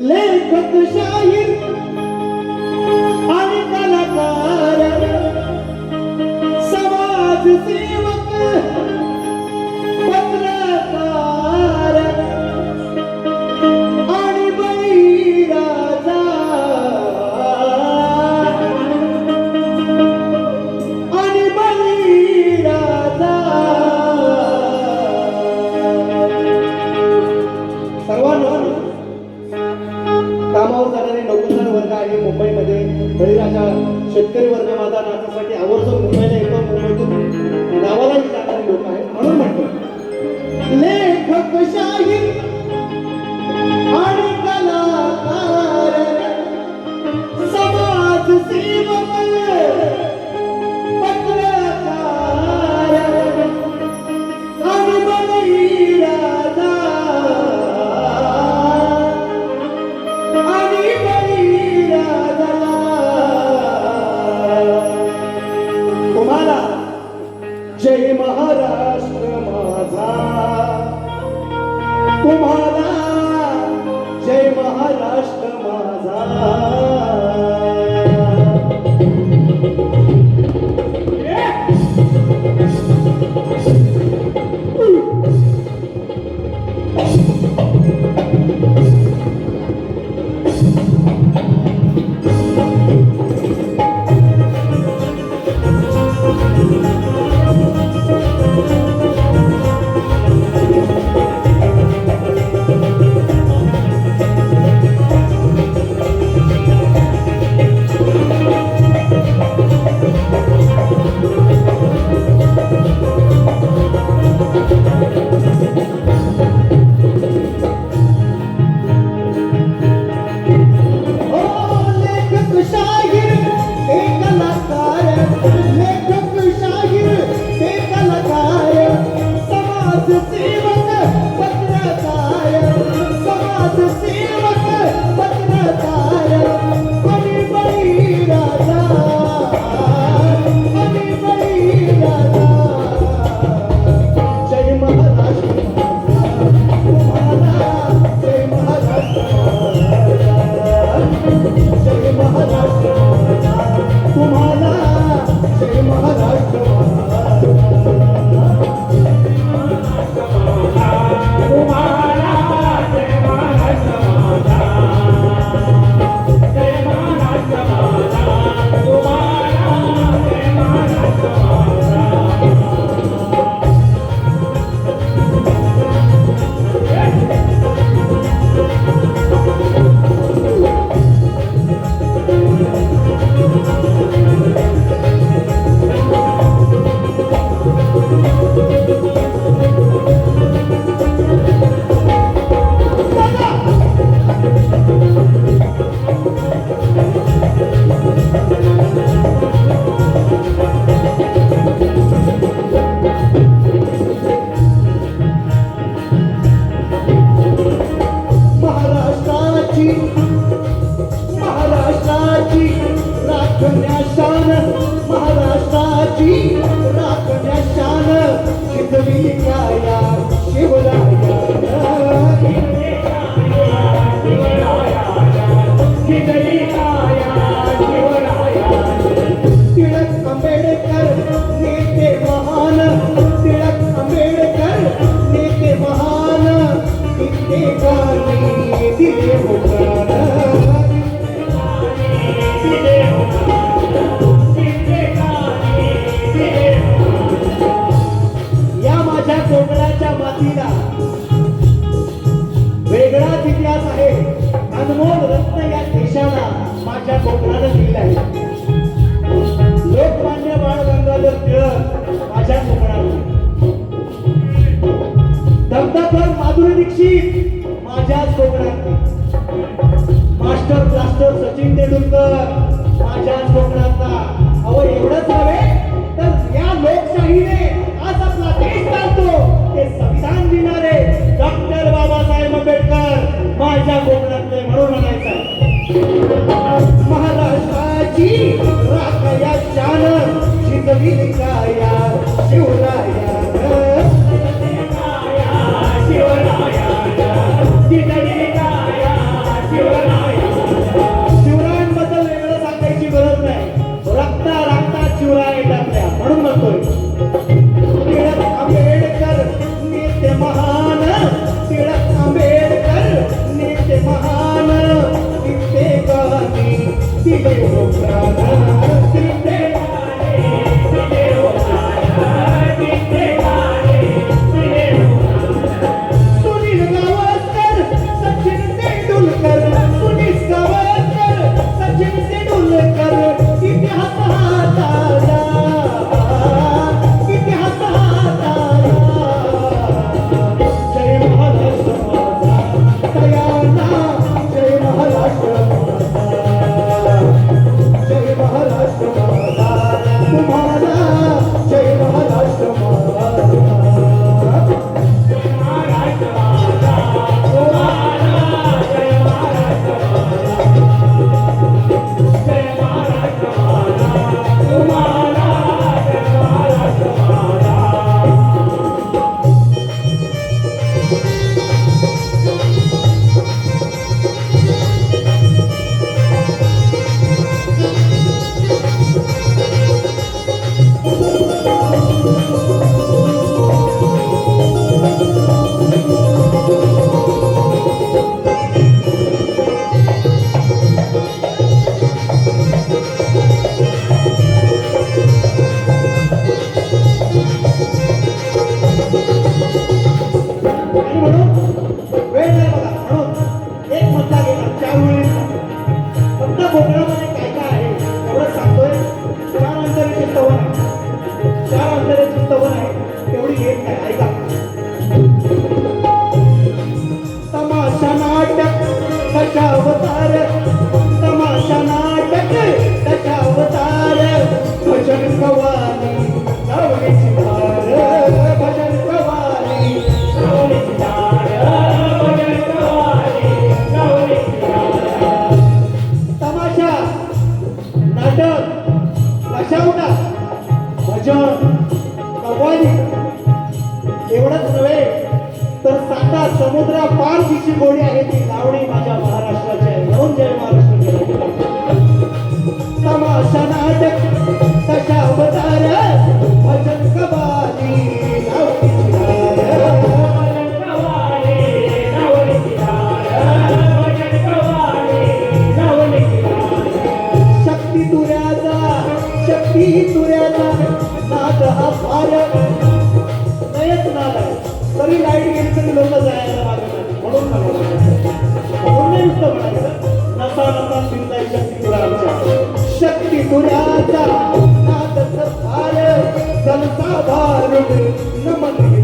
Let it go to. Glory. Thank you. समुद्रा पार तिची गोडी आहे ती लावणी माझ्या महाराष्ट्राची आहे. म्हणून जय महाराष्ट्र तमाशा नाटक त्रिपुराचा नाथ सफार संसाधारुण नमन